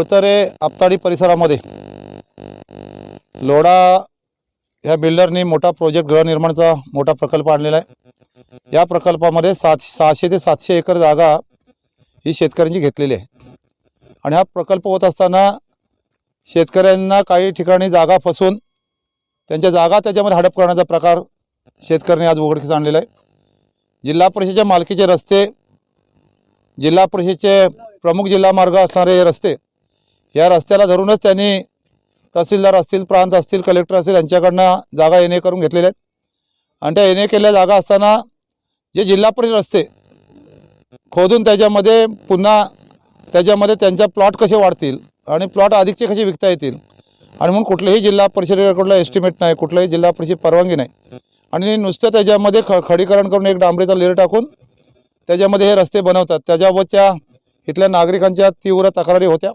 उतरे आपताडी परिसरामध्ये लोढा ह्या बिल्डरनी मोठा प्रोजेक्ट गृहनिर्माणचा मोठा प्रकल्प आणलेला आहे. या प्रकल्पामध्ये सात सहाशे ते सातशे एकर जागा ही शेतकऱ्यांची घेतलेली आहे. आणि हा प्रकल्प होत असताना शेतकऱ्यांना काही ठिकाणी जागा फसून त्यांच्या जागा त्याच्यामध्ये हडप करण्याचा प्रकार शेतकऱ्यांनी आज उघडकीस आणलेला आहे. जिल्हा परिषदेच्या मालकीचे रस्ते जिल्हा परिषदेचे प्रमुख जिल्हा मार्ग असणारे हे रस्ते या रस्त्याला धरूनच त्यांनी तहसीलदार असतील प्रांत असतील कलेक्टर असतील यांच्याकडनं जागा एन ए करून घेतलेल्या आहेत. आणि त्या एन ए केलेल्या जागा असताना जे जिल्हा परिषद रस्ते खोदून त्याच्यामध्ये पुन्हा त्याच्यामध्ये त्यांच्या प्लॉट कसे वाढतील आणि प्लॉट अधिकचे कसे विकता येतील आणि म्हणून कुठल्याही जिल्हा परिषदेकडलं एस्टिमेट नाही कुठलंही जिल्हा परिषद परवानगी नाही. आणि नुसतं त्याच्यामध्ये ख खडीकरण करून एक डांबरीचा लेर टाकून त्याच्यामध्ये हे रस्ते बनवतात. त्याच्याबाबतच्या इथल्या नागरिकांच्या तीव्र तक्रारी होत्या.